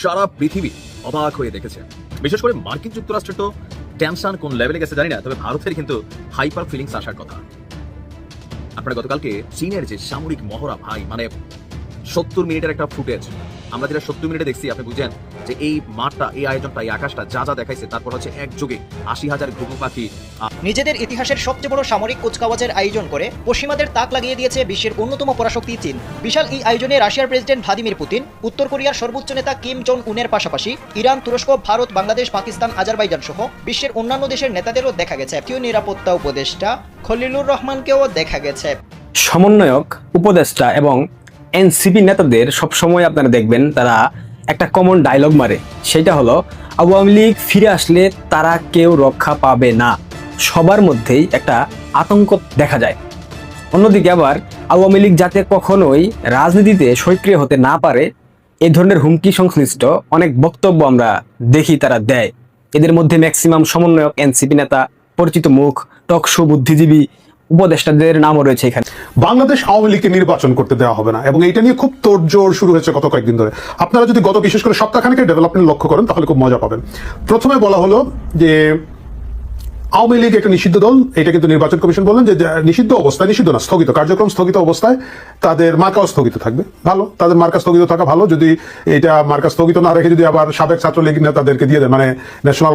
সারা পৃথিবী অবাক হয়ে দেখেছে। বিশেষ করে মার্কিন যুক্তরাষ্ট্রের তো টেনশন কোন লেভেলে গেছে জানি না, তবে ভারতের কিন্তু হাইপার ফিলিংস আসার কথা। আপনারা গতকালকে চীনের যে সামরিক মহড়া ভাই মানে সত্তর মিনিটের একটা ফুটেজ আমরা যেটা সত্তর মিনিটে দেখছি আপনি বুঝেন যে এই মাঠটা এই আয়োজনটা এই আকাশটা যা যা দেখাইছে তারপর হচ্ছে একযোগে আশি হাজার ঘুঘু পাখি নিজেদের ইতিহাসের সবচেয়ে বড় সামরিক কুচকাওয়াজের আয়োজন করে পশ্চিমাদের তাক লাগিয়ে দিয়েছে বিশ্বের অন্যতম পরাশক্তি চীন। বিশাল এই আয়োজনে রাশিয়ার প্রেসিডেন্ট ভ্লাদিমির পুতিন উত্তর কোরিয়ার সর্বোচ্চ নেতা কিম জং উনের পাশাপাশি ইরান তুরস্ক ভারত বাংলাদেশ পাকিস্তান আজারবাইজান সহ বিশ্বের অন্যান্য দেশের নেতাদেরও দেখা গেছে। জাতীয় নিরাপত্তা উপদেষ্টা খলিলুর রহমানকেও দেখা গেছে। সমন্বয়ক উপদেষ্টা এবং এনসিপি নেতাদের সবসময় আপনারা দেখবেন, তারা একটা কমন ডায়লগ মারে। সেটা হলো, আওয়ামী লীগ ফিরে আসলে তারা কেউ রক্ষা পাবে না। সবার মধ্যেই একটা আতঙ্ক দেখা যায়। অন্যদিকে আবার, আওয়ামী লীগ যাতে কখনোই রাজনীতিতে সক্রিয় হতে না পারে এই ধরনের হুমকি সংশ্লিষ্ট অনেক বক্তব্য আমরা দেখি তারা দেয়। এদের মধ্যে ম্যাক্সিমাম সমন্বয়ক এনসিপি নেতা, পরিচিত মুখ টকশো বুদ্ধিজীবী উপদেষ্টাদের নামও রয়েছে এখানে। বাংলাদেশ আওয়ামী লীগকে নির্বাচন করতে দেওয়া হবে না, এবং এটা নিয়ে খুব তোড়জোড় শুরু হয়েছে গত কয়েকদিন ধরে। আপনারা যদি গত বিশেষ করে সপ্তাহখানেকের ডেভেলপমেন্ট লক্ষ্য করেন, তাহলে খুব মজা পাবেন। প্রথমে বলা হলো যে, আওয়ামী লীগ একটা নিষিদ্ধ দল, এটা কিন্তু নির্বাচন কমিশন বললেন যে নিষিদ্ধ অবস্থায়, নিষিদ্ধ না, স্থগিত, কার্যক্রম স্থগিত অবস্থায় তাদের মার্কাও স্থগিত থাকবে। ভালো, তাদের মার্কা স্থগিত থাকা ভালো, যদি এটা মার্কা স্থগিত না রেখে যদি আবার সাবেক ছাত্রলীগ নেতাদেরকে দিয়ে দেয় মানে ন্যাশনাল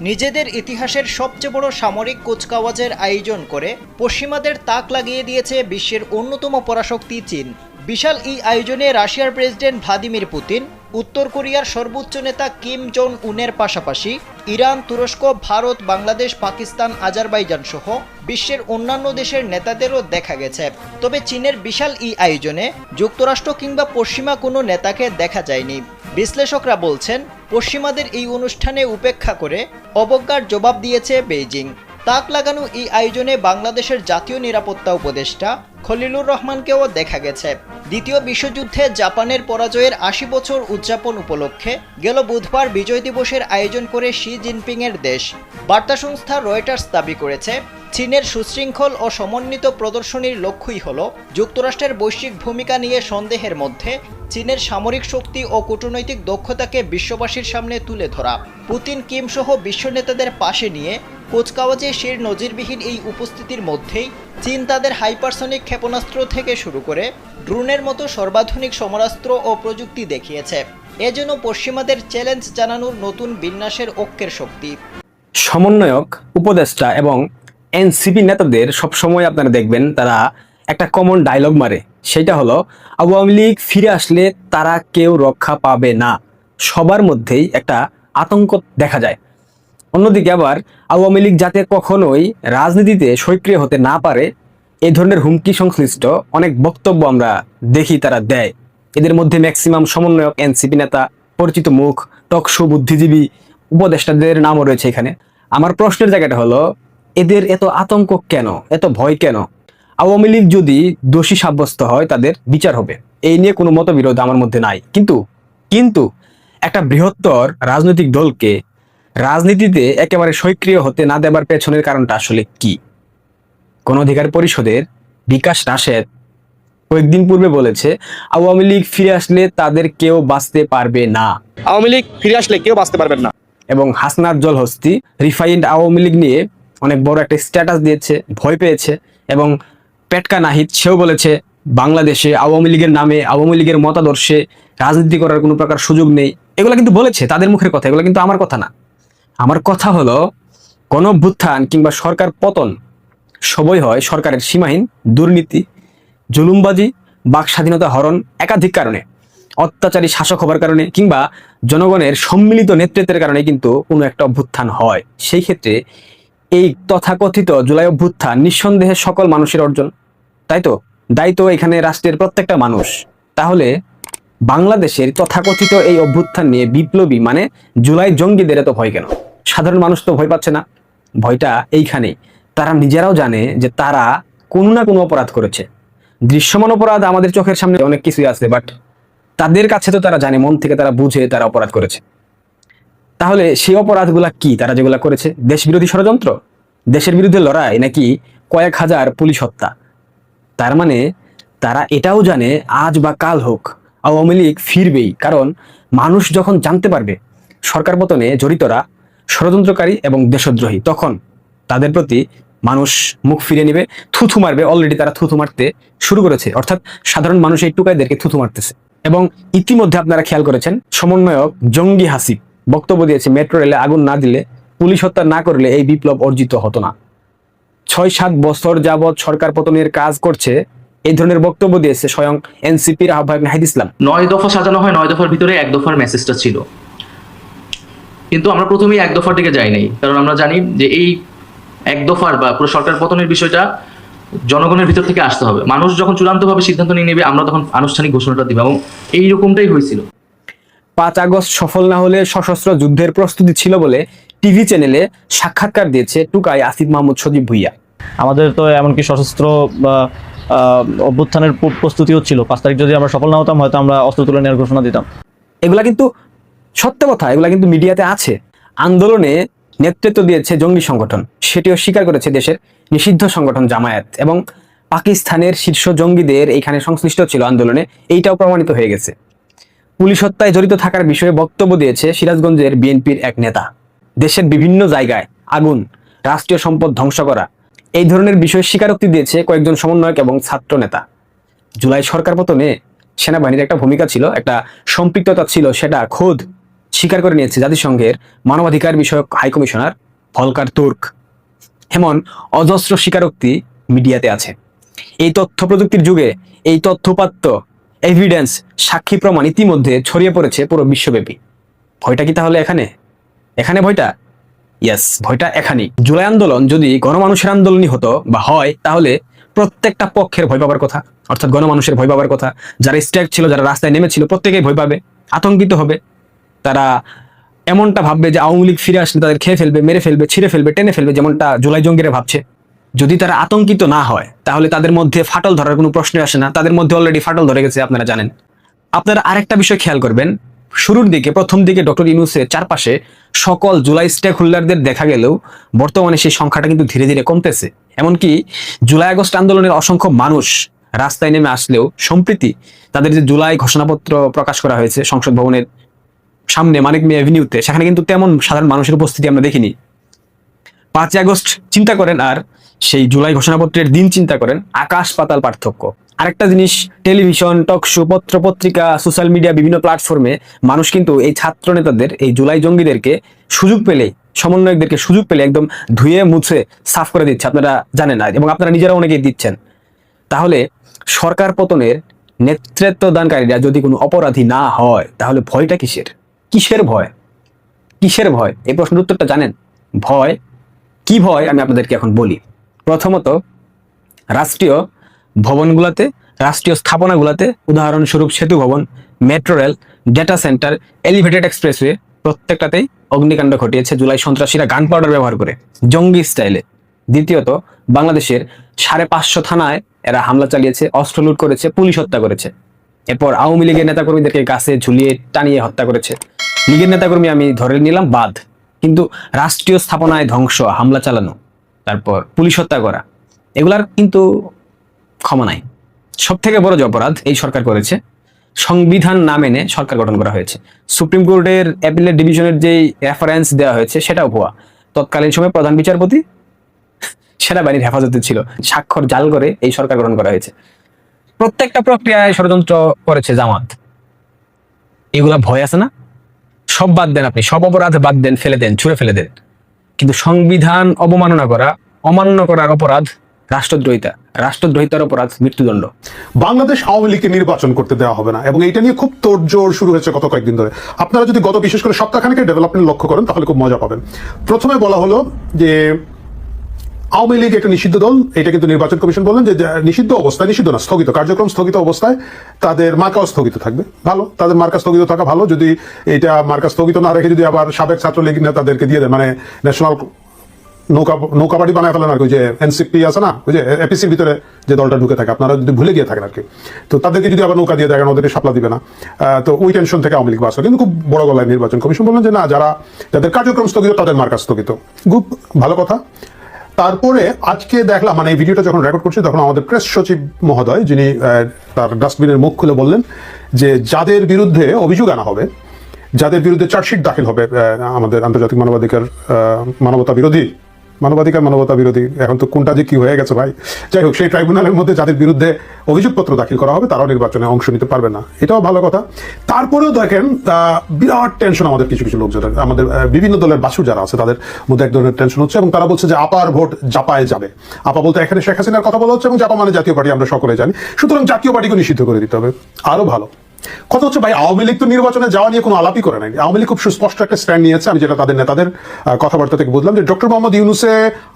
নিজেদের ইতিহাসের সবচেয়ে বড় সামরিক কুচকাওয়াজের আয়োজন করে পশ্চিমাদের তাক লাগিয়ে দিয়েছে বিশ্বের অন্যতম পরাশক্তি চীন। বিশাল এই আয়োজনে রাশিয়ার প্রেসিডেন্ট ভ্লাদিমির পুতিন, উত্তর কোরিয়ার সর্বোচ্চ নেতা কিম জং উনের পাশাপাশি ইরান, তুরস্ক, ভারত, বাংলাদেশ, পাকিস্তান, আজারবাইজান সহ বিশ্বের অন্যান্য দেশের নেতাদেরও দেখা গেছে। তবে চীনের বিশাল এই আয়োজনে যুক্তরাষ্ট্র কিংবা পশ্চিমা কোনো নেতাকে দেখা যায়নি। বিশ্লেষকরা বলছেন, পশ্চিমাদের এই অনুষ্ঠানে উপেক্ষা করে অবজ্ঞার জবাব দিয়েছে বেইজিং। তাক লাগানো এই আয়োজনে বাংলাদেশের জাতীয় নিরাপত্তা উপদেষ্টা খলিলুর রহমানকেও দেখা গেছে। দ্বিতীয় বিশ্বযুদ্ধে জাপানের পরাজয়ের আশি বছর উদযাপন উপলক্ষে গেল বুধবার বিজয় দিবসের আয়োজন করে শি জিনপিংয়ের দেশ। বার্তা সংস্থা রয়টার্স দাবি করেছে, চীনের সুশৃঙ্খল ও সমন্বিত প্রদর্শনীর লক্ষ্যই হল যুক্তরাষ্ট্রের বৈশ্বিক ভূমিকা নিয়ে সন্দেহের মধ্যে চীনের সামরিক শক্তি ও কূটনৈতিক দক্ষতাকে বিশ্ববাসীর সামনে তুলে ধরা। পুতিন, কিম সহ বিশ্ব নেতাদের পাশে নিয়ে কোচকাওয়াজে শির নজিরবিহীন এই উপস্থিতির মধ্যেই চীন তাদের হাইপারসনিক ক্ষেপণাস্ত্র থেকে শুরু করে ড্রোনের মতো সর্বাধুনিক সমরাস্ত্র ও প্রযুক্তি দেখিয়েছে। এজন্য পশ্চিমাদের চ্যালেঞ্জ জানানোর নতুন বিন্যাসের ঐক্যের শক্তি। সমন্বয়ক, উপদেষ্টা এবং এনসিপি নেতাদের সবসময় আপনারা দেখবেন, তারা একটা কমন ডায়লগ মারে। সেটা হলো, আওয়ামী লীগ ফিরে আসলে তারা কেউ রক্ষা পাবে না। সবার মধ্যেই একটা আতঙ্ক দেখা যায়। অন্যদিকে আবার আওয়ামী লীগ যাতে কখনোই রাজনীতিতে সক্রিয় হতে না পারে এই ধরনের হুমকি সংশ্লিষ্ট অনেক বক্তব্য আমরা দেখি তারা দেয়। এদের মধ্যে ম্যাক্সিমাম সমন্বয়ক এনসিপি নেতা, পরিচিত মুখ, টকশো বুদ্ধিজীবী উপদেষ্টাদের নামও রয়েছে এখানে। আমার প্রশ্নের জায়গাটা হলো, এদের এত আতঙ্ক কেন? এত ভয় কেন? আওয়ামী লীগ যদি দোষী সাব্যস্ত হয় তাদের বিচার হবে। এই নিয়ে কোনো মতবিরোধ আমার মধ্যে নাই। কিন্তু কিন্তু একটা বৃহত্তর রাজনৈতিক দলকে রাজনীতিতে একেবারে সক্রিয় হতে না দেবার পেছনের কারণটা আসলে কি? গণ অধিকার পরিষদের বিকাশ রাশেদ কয়েকদিন পূর্বে বলেছে আওয়ামী লীগ ফিরে আসলে তাদের কেউ বাঁচতে পারবে না। আওয়ামী লীগ ফিরে আসলে কেউ বাঁচতে পারবেন না। এবং হাসনাত জল হস্তি রিফাইন্ড আওয়ামী লীগ নিয়ে অনেক বড় একটা স্ট্যাটাস দিয়েছে ভয় পেয়েছে এবং পেটকা নাহিদ, সেও বলেছে, বাংলাদেশে আওয়ামী লীগের নামে, আওয়ামী লীগের মতাদর্শে রাজনীতি করার কোনো প্রকার সুযোগ নেই। এগুলো কিন্তু বলেছে, তাদের মুখের কথা, এগুলো কিন্তু আমার কথা না। আমার কথা হলো গণ অভ্যুত্থান কিংবা সরকার পতন সবই হয় সরকারের সীমাহীন দুর্নীতি, জুলুমবাজি, বাক স্বাধীনতা হরণ একাধিক কারণে, অত্যাচারী শাসক হবার কারণে কিংবা জনগণের সম্মিলিত নেতৃত্বের কারণে কিন্তু কোনো একটা অভ্যুত্থান হয়। সেই ক্ষেত্রে এই তথাকথিত জুলাই অভ্যুত্থান নিঃসন্দেহে সকল মানুষের অর্জন। তাই তো? দায়িত্ব এখানে রাষ্ট্রের প্রত্যেকটা মানুষ। তাহলে বাংলাদেশের তথাকথিত এই অভ্যুত্থান নিয়ে বিপ্লবী মানে জুলাই জঙ্গিদের এত ভয় কেন? সাধারণ মানুষ তো ভয় পাচ্ছে না। ভয়টা এইখানেই। তারা নিজেরাও জানে যে তারা কোনো না কোনো অপরাধ করেছে। দৃশ্যমান অপরাধ আমাদের চোখের সামনে অনেক কিছুই আছে বাট তাদের কাছে তো তারা জানে, মন থেকে তারা বুঝে তারা অপরাধ করেছে। তাহলে সেই অপরাধগুলা কি? তারা যেগুলা করেছে দেশ বিরোধী ষড়যন্ত্র? দেশের বিরুদ্ধে লড়াই নাকি কয়েক হাজার পুলিশ হত্যা? তার মানে তারা এটাও জানে আজ বা কাল হোক আওয়ামী লীগ ফিরবেই। কারণ মানুষ যখন জানতে পারবে সরকার পতনে জড়িতরা ষড়যন্ত্রকারী এবং দেশদ্রোহী, তখন তাদের প্রতি মানুষ মুখ ফিরে নেবে, থুথু মারবে। অলরেডি তারা থুথু মারতে শুরু করেছে। অর্থাৎ সাধারণ মানুষ এই টুকাইদেরকে থুথু মারতেছে। এবং ইতিমধ্যে আপনারা খেয়াল করেছেন, সমন্বয়ক জঙ্গি হাসিব বক্তব্য দিয়েছে, মেট্রো রেলে আগুন না দিলে, পুলিশ হত্যা না করলে এই বিপ্লব অর্জিত হতো না। ছয় সাত বছর যাবৎ সরকার পতনের কাজ করছে এই ধরনের বক্তব্য দিয়েছে স্বয়ং এনসিপির আহ্বায়ক নাহিদ ইসলাম। নয় দফা সাজানো হয় নয় দফার ভিতরে এক দফার মেসেজটা ছিল। কিন্তু আমরা প্রথমেই এক দফার দিকে যাই নাই কারণ আমরা জানি যে এই এক দফার বা পুরো সরকার পতনের বিষয়টা জনগণের ভিতর থেকে আসতে হবে। মানুষ যখন চূড়ান্তভাবে সিদ্ধান্ত নিয়ে নেবে আমরা তখন আনুষ্ঠানিক ঘোষণাটা দিব এবং এইরকমটাই হয়েছিল। পাঁচ আগস্ট সফল না হলে সশস্ত্র যুদ্ধের প্রস্তুতি ছিল বলে টিভি চ্যানেলে সাক্ষাৎকার দিয়েছে টুকাই আসিফ মাহমুদ সজীব ভুইয়া। আমাদের তো এমনকি সশস্ত্র অভ্যুত্থানের প্রস্তুতিও ছিল। পাঁচ তারিখ যদি আমরা সফল না হতাম, হয়তো আমরা অস্ত্র তুলে নেওয়ার ঘোষণা দিতাম। এগুলা কিন্তু সত্য কথা, এগুলা কিন্তু মিডিয়াতে আছে। আন্দোলনে নেতৃত্ব দিয়েছে জঙ্গি সংগঠন। সেটিও স্বীকার করেছে দেশের নিষিদ্ধ সংগঠন জামায়াত। এবং পাকিস্তানের শীর্ষ জঙ্গিদের এখানে সংশ্লিষ্ট ছিল আন্দোলনে। এইটাও প্রমাণিত হয়ে গেছে। পুলিশ হত্যায় জড়িত থাকার বিষয়ে বক্তব্য দিয়েছে সিরাজগঞ্জের বিএনপির এক নেতা। দেশের বিভিন্ন জায়গায় আগুন, রাষ্ট্রীয় সম্পদ ধ্বংস করা এই ধরনের বিষয়ে স্বীকারোক্তি দিয়েছে কয়েকজন সমন্বয়ক এবং ছাত্র নেতা। জুলাই সরকার পতনে সেনাবাহিনীর একটা ভূমিকা ছিল, একটা সম্পৃক্ততা ছিল, সেটা খোদ স্বীকার করে নিয়েছে জাতিসংঘের মানবাধিকার বিষয়ক হাইকমিশনার ভলকার তুর্ক। এমন অজস্র স্বীকারোক্তি মিডিয়াতে আছে। এই তথ্য প্রযুক্তির যুগে এই তথ্যপাত্য এভিডেন্স সাক্ষী প্রমাণ ইতিমধ্যে ছড়িয়ে পড়েছে পুরো বিশ্বব্যাপী। ভয়টা কি তাহলে এখানে? এখানে ভয়টা? ইয়েস ভয়টা এখানেই। জুলাই আন্দোলন যদি গণমানুষের আন্দোলনই হতো বা হয়, তাহলে প্রত্যেকটা পক্ষের ভয় পাবার কথা, অর্থাৎ গণমানুষের ভয় পাবার কথা, যারা স্ট্রাইক ছিল, যারা রাস্তায় নেমেছিল, প্রত্যেকেই ভয় পাবে, আতঙ্কিত হবে। তারা এমনটা ভাববে যে আওয়ামী লীগ ফিরে আসলে তাদের খেয়ে ফেলবে, মেরে ফেলবে, ছিঁড়ে ফেলবে, টেনে ফেলবে, যেমনটা জুলাই জঙ্গিরা ভাবছে। যদি তারা আতঙ্কিত না হয়, তাহলে তাদের মধ্যে ফাটল ধরার কোনো প্রশ্ন আসে না। তাদের মধ্যে অলরেডি ফাটল ধরে গেছে, আপনারা জানেন। আপনারা আরেকটা বিষয় খেয়াল করবেন শুরুর দিকে, প্রথম দিকে ডক্টর ইউনুসের চারপাশে সকল জুলাই স্টেক হোল্ডারদের দেখা গেলেও বর্তমানে সেই সংখ্যাটা কিন্তু ধীরে ধীরে কমতেছে। এমনকি জুলাই আগস্ট আন্দোলনের অসংখ্য মানুষ রাস্তায় নেমে আসলেও সম্প্রীতি তাদের যে জুলাই ঘোষণাপত্র প্রকাশ করা হয়েছে সংসদ ভবনের সামনে মানিক মিয়া এভিনিউতে সেখানে কিন্তু তেমন সাধারণ মানুষের উপস্থিতি আমরা দেখিনি। পাঁচই আগস্ট চিন্তা করেন আর সেই জুলাই ঘোষণাপত্রের দিন চিন্তা করেন, আকাশ পাতাল পার্থক্য। আরেকটা জিনিস, টেলিভিশন, টক শো পত্র পত্রিকা সোশ্যাল মিডিয়া বিভিন্ন প্ল্যাটফর্মে মানুষ কিন্তু এই ছাত্র নেতাদের, এই জুলাই জঙ্গিদেরকে সুযোগ পেলে সমন্বয়কদেরকে সুযোগ পেলে একদম ধুয়ে, মুছে, সাফ করে দিচ্ছে। আপনারা জানেন না এবং আপনারা নিজেরা অনেকেই দিচ্ছেন। তাহলে সরকার পতনের নেতৃত্ব দানকারীরা যদি কোনো অপরাধী না হয়, তাহলে ভয়টা কিসের? কিসের ভয়? কিসের ভয়? এই প্রশ্নের উত্তরটা জানেন? ভয়? কি ভয়? আমি আপনাদেরকে এখন বলি। প্রথমত, রাষ্ট্রীয় ভবনগুলোতে, রাষ্ট্রীয় স্থাপনাগুলোতে, উদাহরণস্বরূপ সেতু ভবন, metro rail data centre elevated expressway প্রত্যেকটাতেই অগ্নিকাণ্ড ঘটিয়েছে জুলাই সন্ত্রাসীরা গান পাউডার ব্যবহার করে। জঙ্গি স্টাইলে দ্বিতীয়ত, বাংলাদেশের সাড়ে পাঁচশো থানায় এরা হামলা চালিয়েছে, অস্ত্র লুট করেছে, পুলিশ হত্যা করেছে। এরপর আওয়ামী লীগের নেতাকর্মীদেরকে গাছে ঝুলিয়ে টানিয়ে হত্যা করেছে। লীগের নেতাকর্মী আমি ধরে নিলাম বাদ। কিন্তু রাষ্ট্রীয় স্থাপনায় ধ্বংস, হামলা চালানো, তারপর পুলিশ হত্যা করা। এগুলার কিন্তু ক্ষমা নাই। সব থেকে বড় যে অপরাধ এই সরকার করেছে, সংবিধান না মেনে সরকার গঠন করা হয়েছে। সুপ্রিম কোর্টের অ্যাপিলেট ডিভিশনের যেই রেফারেন্স দেওয়া হয়েছে, সেটাও ভুয়া। তৎকালীন সময় প্রধান বিচারপতি সেনাবাহিনীর হেফাজতে ছিল। স্বাক্ষর জাল করে এই সরকার গঠন করা হয়েছে। প্রত্যেকটা প্রক্রিয়ায় ষড়যন্ত্র করেছে জামাত। এগুলা ভয় আছে না? সব বাদ দেন আপনি, সব অপরাধ বাদ দেন, ফেলে দেন, ছুঁড়ে ফেলে দেন। কিন্তু সংবিধান অবমাননা করা, অমান্য করার অপরাধ রাষ্ট্রদ্রোহিতা, রাষ্ট্রদ্রোহিতার অপরাধ মৃত্যুদণ্ড। বাংলাদেশ আওয়ামী লীগকে নির্বাচন করতে দেওয়া হবে না, এবং এটা নিয়ে খুব তোড়জোড় শুরু হয়েছে গত কয়েকদিন ধরে। আপনারা যদি গত বিশেষ করে সপ্তাহখানেকের ডেভেলপমেন্ট লক্ষ্য করেন, তাহলে খুব মজা পাবেন। প্রথমে বলা হলো যে, আওয়ামী লীগ একটা নিষিদ্ধ দল, এটা কিন্তু নির্বাচন কমিশন বললেন যে নিষিদ্ধ অবস্থায়, নিষিদ্ধ না, স্থগিত, কার্যক্রম স্থগিত অবস্থায় তাদের মার্কাও স্থগিত থাকবে। ভালো, তাদের মার্কা স্থগিত থাকা ভালো, যদি এটা মার্কা স্থগিত না রেখে যদি আবার সাবেক ছাত্রলীগ নেতাদেরকে দিয়ে দেয় মানে ন্যাশনাল নৌকা নৌকাবাড়ি বানায় ফেলেন আর কি যে এনসিপি আছে না, ওই যে এপিসির ভিতরে যে দলটা ঢুকে থাকে, আপনারা যদি ভুলে গিয়ে থাকেন আর কি। তো তাদেরকে যদি আবার নৌকা দিয়ে দেখেন ওদেরকে সাপলা দিবে না। তো ওই টেনশন থেকে আওয়ামী লীগ বাস কিন্তু খুব বড় গলায় নির্বাচন কমিশন বললেন যে, না, যারা যাদের কার্যক্রম স্থগিত, তাদের মার্কা স্থগিত। খুব ভালো কথা। তারপরে আজকে দেখলাম মানে এই ভিডিওটা যখন রেকর্ড করছি, তখন আমাদের প্রেস সচিব মহোদয়, যিনি তার ডাস্টবিনের মুখ খুলে বললেন যে, যাদের বিরুদ্ধে অভিযোগ আনা হবে, যাদের বিরুদ্ধে চার্জশিট দাখিল হবে আমাদের আন্তর্জাতিক মানবাধিকার মানবতা বিরোধী মানবাধিকার মানবতা বিরোধী। এখন তো কোনটা যে কি হয়ে গেছে ভাই? যাই হোক, সেই ট্রাইব্যুনালের মধ্যে যাদের বিরুদ্ধে অভিযোগপত্র দাখিল করা হবে, তারাও নির্বাচনে অংশ নিতে পারবে না। এটাও ভালো কথা। তারপরেও দেখেন বিরাট টেনশন আমাদের কিছু কিছু লোকজনের। আমাদের বিভিন্ন দলের বাসুর যারা আছে, তাদের মধ্যে এক ধরনের টেনশন হচ্ছে এবং তারা বলছে যে আপার ভোট জাপায় যাবে। আপা বলতে এখানে শেখ হাসিনার কথা বলা হচ্ছে এবং জাপা মানে জাতীয় পার্টি আমরা সকলে জানি। সুতরাং জাতীয় পার্টিকে নিষিদ্ধ করে দিতে হবে। আরও ভালো। কথা হচ্ছে ভাই, আওয়ামী লীগ তো নির্বাচনে যাওয়া নিয়ে কোনো আলাপই করে নাই। আওয়ামী লীগ খুব সুস্পষ্ট একটা স্ট্যান্ড নিয়েছে, আমি যেটা তাদের নেতাদের কথাবার্তা থেকে বুঝলাম যে ডক্টর মোহাম্মদ ইউনুসে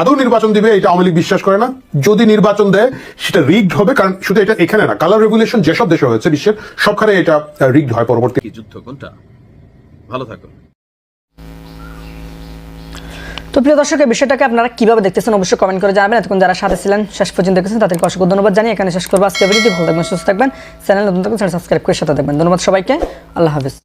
আদৌ নির্বাচন দিবে, এটা আওয়ামী লীগ বিশ্বাস করে না। যদি নির্বাচন দেয়, সেটা রিগড হবে, কারণ শুধু এটা এখানে না, কালার রেগুলেশন যেসব দেশে হয়েছে বিশ্বের, সবখানে এটা রিগড হয় পরবর্তী যুদ্ধ কোনটা? ভালো থাকুন। তো প্রিয় দর্শক বিষয়টাকে আপনারা কীভাবে দেখতেছেন অবশ্যই কমেন্ট করে জানাবেন। এতক্ষণ যারা সাথে ছিলেন, শেষ পর্যন্ত দেখেছেন, তাদেরকে অসংখ্য ধন্যবাদ জানিয়ে এখানে শেষ করব। আজকে ভিডিওটি ভালো থাকবেন, সুস্থ থাকবেন। চ্যানেল নতুন থাকবেন সাবস্ক্রাইব করে সাথে থাকবেন। ধন্যবাদ সবাইকে। আল্লাহ হাফিজ।